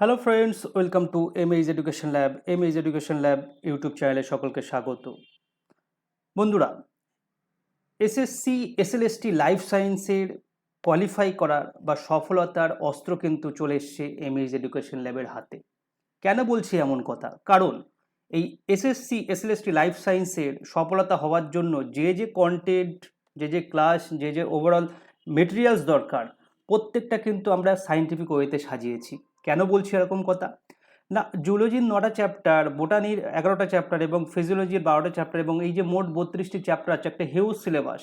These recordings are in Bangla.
Hello friends welcome to M age education lab M age education lab YouTube চ্যানেলে সকলকে স্বাগত। বন্ধুরা এসএসসি এসএলএসটি লাইফ সায়েন্সের কোয়ালিফাই করার বা সফলতার অস্ত্র কিন্তু চলে এসছে এম এইজ এডুকেশন ল্যাবের হাতে। কেন বলছি এমন কথা? কারণ এই এসএসসি এসএলএসটি লাইফ সায়েন্সের সফলতা হওয়ার জন্য যে যে কন্টেন্ট যে যে ক্লাস যে যে ওভারঅল মেটেরিয়ালস দরকার, প্রত্যেকটা কিন্তু আমরা সায়েন্টিফিক ওয়েতে সাজিয়েছি। কেন বলছি এরকম কথা? না জুলজির নটা চ্যাপ্টার বোটানির এগারোটা চ্যাপ্টার এবং ফিজিওলজির বারোটা চ্যাপ্টার এবং এই যে মোট বত্রিশটি চ্যাপ্টার আছে, একটা হিউজ সিলেবাস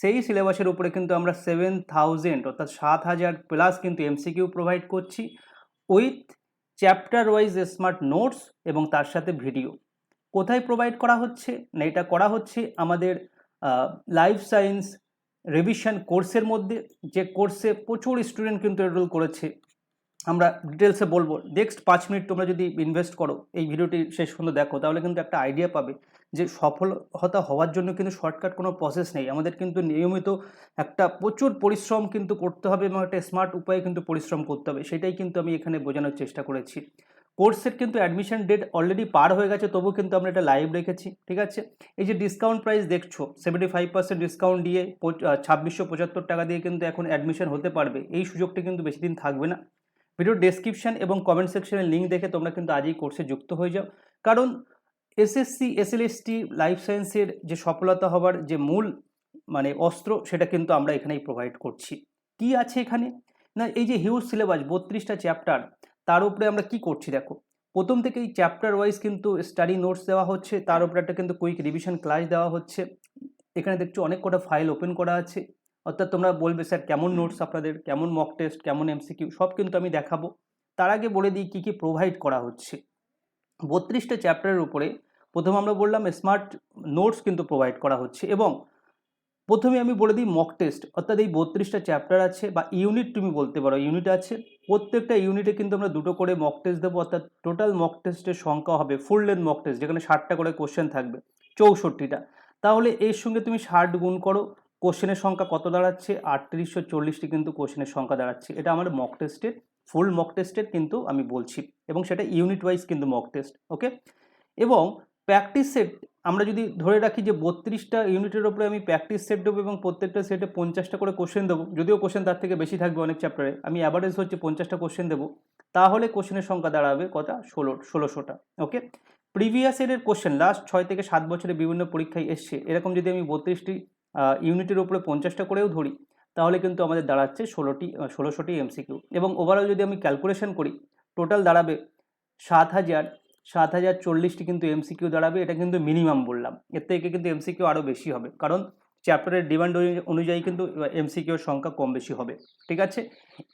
সেই সিলেবাসের উপরে কিন্তু আমরা সেভেন থাউজেন্ড অর্থাৎ সাত হাজার প্লাস কিন্তু এমসিকিউ প্রোভাইড করছি with chapter wise smart notes এবং তার সাথে ভিডিও কোথায় প্রোভাইড করা হচ্ছে? না, এটা করা হচ্ছে আমাদের লাইফ সায়েন্স রিভিশন কোর্সের মধ্যে। যে কোর্সে প্রচুর স্টুডেন্ট কিন্তু এনরোল করেছে। আমরা ডিটেলসে বলব। নেক্সট পাঁচ মিনিট তোমরা যদি ইনভেস্ট করো, এই ভিডিওটি শেষ পর্যন্ত দেখো, তাহলে কিন্তু একটা আইডিয়া পাবে যে সফলতা হওয়ার জন্য কিন্তু শর্টকাট কোনো প্রসেস নেই। আমাদের কিন্তু নিয়মিত একটা প্রচুর পরিশ্রম কিন্তু করতে হবে এবং একটা স্মার্ট উপায়ে কিন্তু পরিশ্রম করতে হবে। সেটাই কিন্তু আমি এখানে বোঝানোর চেষ্টা করেছি। কোর্সের কিন্তু অ্যাডমিশন ডেট অলরেডি পার হয়ে গেছে তবু কিন্তু আমরা এটা লাইভ রেখেছি, ঠিক আছে? এই যে ডিসকাউন্ট প্রাইস দেখছ সেভেন্টি ফাইভ পার্সেন্ট ডিসকাউন্ট দিয়ে ছাব্বিশশো পঁচাত্তর টাকা দিয়ে কিন্তু এখন অ্যাডমিশন হতে পারবে। এই সুযোগটা কিন্তু বেশি দিন থাকবে না। ভিডিও ডেসক্রিপশন এবং কমেন্ট সেকশনের লিঙ্ক দেখে তোমরা কিন্তু আজই কোর্সে যুক্ত হয়ে যাও। কারণ এসএসসি এসএলএসটি লাইফ সায়েন্সের যে সফলতা হবার যে মূল মানে অস্ত্র, সেটা কিন্তু আমরা এখানেই প্রোভাইড করছি। কি আছে এখানে? না, এই যে হিউজ সিলেবাস বত্রিশটা চ্যাপ্টার তার উপরে আমরা কি করছি দেখো? প্রথম থেকেই চ্যাপ্টার ওয়াইজ কিন্তু স্টাডি নোটস দেওয়া হচ্ছে, তার উপরে একটা কিন্তু কুইক রিভিশন ক্লাস দেওয়া হচ্ছে। এখানে দেখছ অনেক কটা ফাইল ওপেন করা আছে। অর্থাৎ তোমরা বলবে স্যার কেমন নোটস আপনাদের? কেমন মক টেস্ট কেমন এমসিকিউ সব কিন্তু আমি দেখাবো। তার আগে বলে দিই কী কী প্রোভাইড করা হচ্ছে। বত্রিশটা চ্যাপ্টারের উপরে প্রথম আমরা বললাম স্মার্ট নোটস কিন্তু প্রোভাইড করা হচ্ছে এবং প্রথমে আমি বলে দিই মক টেস্ট অর্থাৎ এই বত্রিশটা চ্যাপ্টার আছে বা ইউনিট তুমি বলতে পারো ইউনিট আছে। প্রত্যেকটা ইউনিটে কিন্তু আমরা দুটো করে মক টেস্ট দেবো। অর্থাৎ টোটাল মক টেস্টের সংখ্যা হবে ফুল লেন্থ মক টেস্ট যেখানে ষাটটা করে কোশ্চেন থাকবে চৌষট্টিটা। তাহলে এর সঙ্গে তুমি ষাট গুণ করো কোশ্চেনের সংখ্যা কত দাঁড়াচ্ছে? আটত্রিশশো চল্লিশটি কিন্তু কোশ্চেনের সংখ্যা দাঁড়াচ্ছে। এটা আমার মক টেস্টের ফুল মক টেস্টের কিন্তু আমি বলছি। এবং সেটা ইউনিট ওয়াইজ কিন্তু মক টেস্ট ওকে এবং প্র্যাকটিস সেট আমরা যদি ধরে রাখি যে বত্রিশটা ইউনিটের ওপরে আমি প্র্যাকটিস সেট দেবো এবং প্রত্যেকটা সেটে পঞ্চাশটা করে কোশ্চেন দেবো, যদিও কোশ্চেন তার থেকে বেশি থাকবে অনেক চ্যাপ্টারে আমি অ্যাভারেজ হচ্ছে পঞ্চাশটা কোশ্চেন দেবো, তাহলে কোশ্চেনের সংখ্যা দাঁড়াবে কত ষোলো, ষোলোশোটা ওকে প্রিভিয়াস ইয়ারের কোশ্চেন লাস্ট ছয় থেকে সাত বছরে বিভিন্ন পরীক্ষায় এসছে, এরকম যদি আমি বত্রিশটি ইউনিটের উপরে পঞ্চাশটা করেও ধরি, তাহলে কিন্তু আমাদের দাঁড়াচ্ছে ষোলোটি ষোলোশোটি এমসিকিউ। এবং ওভারঅল যদি আমি ক্যালকুলেশন করি টোটাল দাঁড়াবে সাত হাজার সাত হাজার চল্লিশটি কিন্তু এমসিকিউ দাঁড়াবে, এটা কিন্তু মিনিমাম বললাম। এর থেকে কিন্তু এমসিকিউ আরও বেশি হবে, কারণ চ্যাপ্টারের ডিমান্ড অনুযায়ী কিন্তু এমসিকিউর সংখ্যা কম বেশি হবে, ঠিক আছে?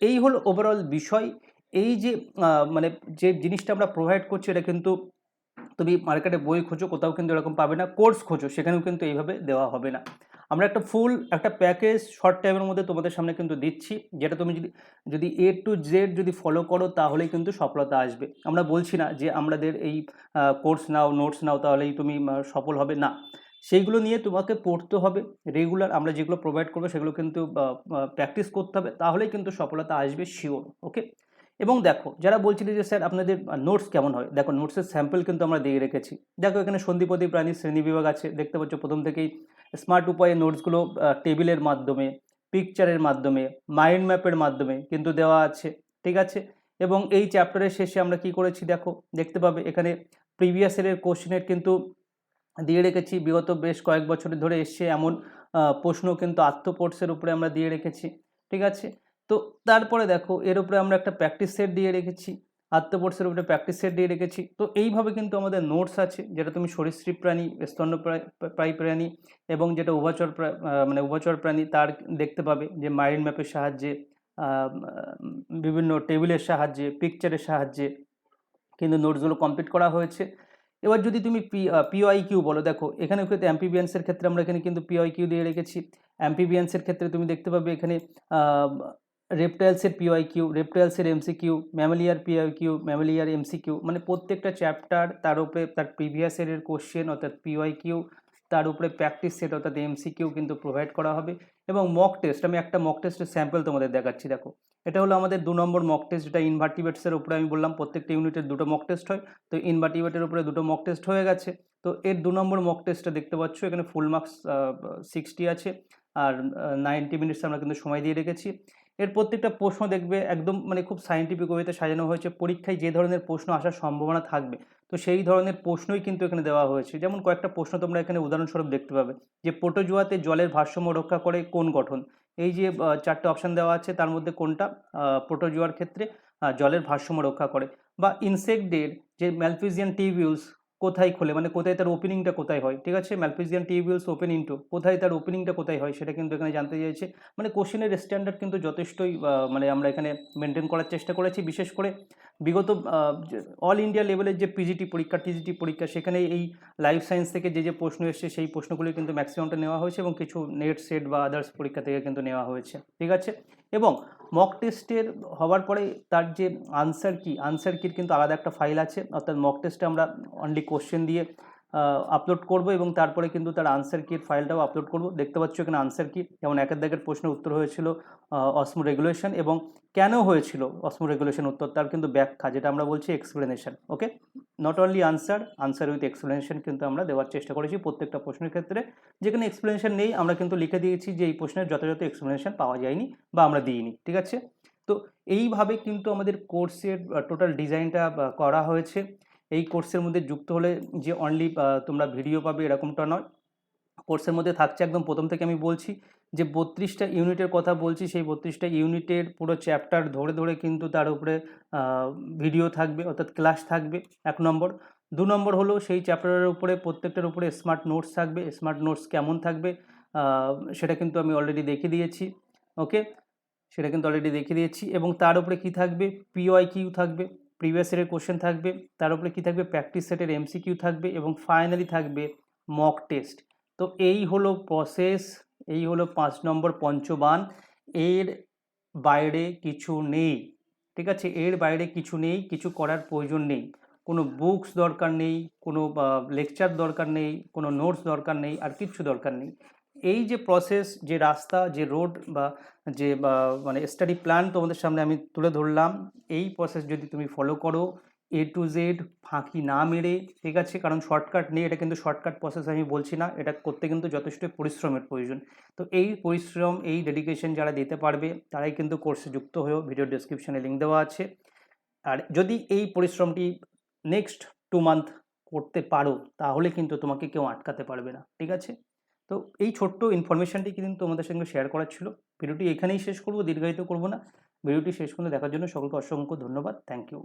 এই হলো ওভারঅল বিষয়। এই যে মানে যে জিনিসটা আমরা প্রোভাইড করছি, এটা কিন্তু তুমি মার্কেটে বই খোঁজো, কোথাও কিন্তু এরকম পাবে না কোর্স খোঁজো, সেখানেও কিন্তু এইভাবে দেওয়া হবে না। আমরা একটা ফুল একটা প্যাকেজ শর্ট টাইমের মধ্যে তোমাদের সামনে কিন্তু দিচ্ছি। যেটা তুমি যদি যদি এ টু জেড যদি ফলো করো, তাহলেই কিন্তু সফলতা আসবে। আমরা বলছি না যে আমাদের এই কোর্স নাও নোটস নাও, তাহলেই তুমি সফল হবে। না। সেইগুলো নিয়ে তোমাকে পড়তে হবে। রেগুলার আমরা যেগুলো প্রোভাইড করব, সেগুলো কিন্তু প্র্যাকটিস করতে হবে। তাহলেই কিন্তু সফলতা আসবে শিওর ওকে এবং দেখো, যারা বলছিল যে, স্যার, আপনাদের নোটস কেমন হয়? দেখো নোটসের স্যাম্পল কিন্তু আমরা দিয়ে রেখেছি। দেখো, এখানে সন্দীপতি প্রাণী শ্রেণি বিভাগ আছে। দেখতে পাচ্ছ, প্রথম থেকেই স্মার্ট উপায়ে নোটসগুলো টেবিলের মাধ্যমে পিকচারের মাধ্যমে মাইন্ড ম্যাপের মাধ্যমে কিন্তু দেওয়া আছে, ঠিক আছে? এবং এই চ্যাপ্টারের শেষে আমরা কি করেছি দেখো, দেখতে পাবে, এখানে প্রিভিয়াস ইয়ারের কোশ্চেনের কিন্তু দিয়ে রেখেছি, বিগত বেশ কয়েক বছর ধরে এসছে এমন প্রশ্ন কিন্তু আত্মপোর্টসের উপরে আমরা দিয়ে রেখেছি, ঠিক আছে? তো তারপরে দেখো, এর উপরে আমরা একটা প্র্যাকটিস সেট দিয়ে রেখেছি আত্মপোর্টসের উপরে প্র্যাকটিস সেট দিয়ে রেখেছি। তো এইভাবে কিন্তু আমাদের নোটস আছে, যেটা তুমি সরীসৃপ প্রাণী স্তন্যপ্রায়ী প্রাণী এবং যেটা উভচর মানে উভচর প্রাণী তার দেখতে পাবে যে মাইন্ড ম্যাপের সাহায্যে বিভিন্ন টেবিলের সাহায্যে পিকচারের সাহায্যে কিন্তু নোটসগুলো কমপ্লিট করা হয়েছে। এবার যদি তুমি পি পিওয়াই কিউ বলো, দেখো এখানে ক্ষেত্রে অ্যাম্পিবিয়ান্সের ক্ষেত্রে আমরা এখানে কিন্তু পিওয়াই কিউ দিয়ে রেখেছি। অ্যাম্পিবিয়ান্সের ক্ষেত্রে তুমি দেখতে পাবে এখানে রেপটাইলসের পিওয়াই কিউ রেপটাইলসের এমসিকিউ ম্যামেলিয়ার পিওয়াই কিউ ম্যামেলিয়ার এমসিকিউ মানে প্রত্যেকটা চ্যাপ্টার তার উপরে তার প্রিভিয়াস ইয়ারের কোশ্চেন অর্থাৎ পিওয়াই কিউ তার উপরে প্র্যাকটিস সেট অর্থাৎ এমসিকিউ কিন্তু প্রোভাইড করা হবে। এবং মক টেস্ট আমি একটা মক টেস্টের স্যাম্পল তোমাদের দেখাচ্ছি, দেখো। এটা হলো আমাদের দু নম্বর মক টেস্ট যেটা ইনভার্টিভেটসের উপরে আমি বললাম, প্রত্যেকটা ইউনিটের দুটো মক টেস্ট হয়। তো ইনভার্টিভেটের উপরে দুটো মক টেস্ট হয়ে গেছে। তো এর দু নম্বর মক টেস্টটা দেখতে পাচ্ছ, এখানে ফুল মার্কস সিক্সটি আছে। আর নাইনটি মিনিটস আমরা কিন্তু সময় দিয়ে রেখেছি। এর প্রত্যেকটা প্রশ্ন দেখবে একদম মানে খুব সায়েন্টিফিক ওয়েতে সাজানো হয়েছে। পরীক্ষায় যে ধরনের প্রশ্ন আসার সম্ভাবনা থাকবে, তো সেই ধরনের প্রশ্নই কিন্তু এখানে দেওয়া হয়েছে। যেমন কয়েকটা প্রশ্ন তোমরা এখানে উদাহরণস্বরূপ দেখতে পাবে যে প্রোটোজোয়াতে জলের ভারসাম্য রক্ষা করে কোন গঠন? এই যে চারটে অপশান দেওয়া আছে, তার মধ্যে কোনটা? প্রোটোজোয়ার ক্ষেত্রে জলের ভারসাম্য রক্ষা করে। বা ইনসেক্টদের যে ম্যালফিজিয়ান টিবিউলস কোথায় খোলে? মানে কোথায় তার ওপেনিংটা কোথায় হয়? ঠিক আছে? ম্যালফিজিয়ান টিবিউলস ওপেন ইন্টু কোথায় তার ওপেনিংটা কোথায় হয়? সেটা কিন্তু এখানে জানতে চাইছে। মানে কোশ্চেনের স্ট্যান্ডার্ড কিন্তু যথেষ্টই মানে আমরা এখানে মেনটেন করার চেষ্টা করেছি। বিশেষ করে বিগত অল ইন্ডিয়া লেভেলের যে পিজিটি পরীক্ষা টিজিটি পরীক্ষা, সেখানে এই লাইফ সায়েন্স থেকে যে যে প্রশ্ন এসছে, সেই প্রশ্নগুলি কিন্তু ম্যাক্সিমামটা নেওয়া হয়েছে এবং কিছু নেট সেট বা আদার্স পরীক্ষা থেকে কিন্তু নেওয়া হয়েছে। ঠিক আছে? এবং মক টেস্টের হওয়ার পরে তার যে আনসার কি আনসার কির কিন্তু আলাদা একটা ফাইল আছে। অর্থাৎ মক টেস্টে আমরা অনলি কোশ্চেন দিয়ে আপলোড করব এবং তারপরে কিন্তু তার আনসার কির ফাইলটাও আপলোড করব। দেখতে পাচ্ছ এখানে আনসার কি যেমন একের দাগের প্রশ্নের উত্তর হয়েছিল অসমো রেগুলেশন এবং কেন হয়েছিল অসমো রেগুলেশন উত্তর, তার কিন্তু ব্যাখ্যা, যেটা আমরা বলছি explanation okay not only answer answer with explanation কিন্তু আমরা দেওয়ার চেষ্টা করেছি প্রত্যেকটা প্রশ্নের ক্ষেত্রে। যেখানে এক্সপ্লেনেশন নেই, আমরা কিন্তু লিখে দিয়েছি যে এই প্রশ্নের যথাযথ এক্সপ্লেনেশন পাওয়া যায়নি বা আমরা দিইনি, ঠিক আছে? তো এইভাবে কিন্তু আমাদের কোর্সের টোটাল ডিজাইনটা করা হয়েছে। এই কোর্সের মধ্যে যুক্ত হলে যে অনলি তোমরা ভিডিও পাবে এরকমটা নয়। কোর্সের মধ্যে থাকছে একদম প্রথম থেকে আমি বলছি। যে বত্রিশটা ইউনিটের কথা বলছি, সেই বত্রিশটা ইউনিটের পুরো চ্যাপ্টার ধরে ধরে কিন্তু তার উপরে ভিডিও থাকবে, অর্থাৎ ক্লাস থাকবে এক নম্বর। দু নম্বর হলো সেই চ্যাপ্টারের উপরে, প্রত্যেকটার উপরে স্মার্ট নোটস থাকবে স্মার্ট নোটস কেমন থাকবে সেটা কিন্তু আমি অলরেডি দেখিয়ে দিয়েছি ওকে সেটা কিন্তু অলরেডি দেখে দিয়েছি। এবং তার উপরে কি থাকবে? পিওয়াই কিউ থাকবে প্রিভিয়াস ইয়ারের কোশ্চেন থাকবে, তার উপরে কি থাকবে? প্র্যাকটিস সেটের এমসিকিউ থাকবে এবং ফাইনালি থাকবে মক টেস্ট তো এই হলো প্রসেস এই হলো পাঁচ নম্বর পঞ্চবান। এর বাইরে কিছু নেই, ঠিক আছে? এর বাইরে কিছু নেই, কিছু করার প্রয়োজন নেই। কোনো বুকস দরকার নেই, কোনো লেকচার দরকার নেই, কোনো নোটস দরকার নেই, আর কিচ্ছু দরকার নেই। এই যে প্রসেস, যে রাস্তা, যে রোড বা, যে মানে স্টাডি প্ল্যান তোমাদের সামনে আমি তুলে ধরলাম, এই প্রসেস যদি তুমি ফলো করো এ টু জেড ফাঁকি না মেরে, ঠিক আছে? কারণ শর্টকাট নেই, এটা কিন্তু শর্টকাট প্রসেস আমি বলছি না, এটা করতে কিন্তু যথেষ্ট পরিশ্রমের প্রয়োজন। তো এই পরিশ্রম, এই ডেডিকেশন যারা দিতে পারবে, তারাই কিন্তু কোর্সে যুক্ত হয়েও ভিডিও ডেসক্রিপশনে লিঙ্ক দেওয়া আছে। আর যদি এই পরিশ্রমটি নেক্সট টু মান্থ করতে পারো, তাহলে কিন্তু তোমাকে কেউ আটকাতে পারবে না, ঠিক আছে? তো এই ছোট্ট ইনফরমেশনটি কিন্তু তোমাদের সঙ্গে শেয়ার করার ছিল। ভিডিওটি এখানেই শেষ করব, দীর্ঘায়িত করব না। ভিডিওটি শেষ করে দেখার জন্য সকলকে অসংখ্য ধন্যবাদ। Thank you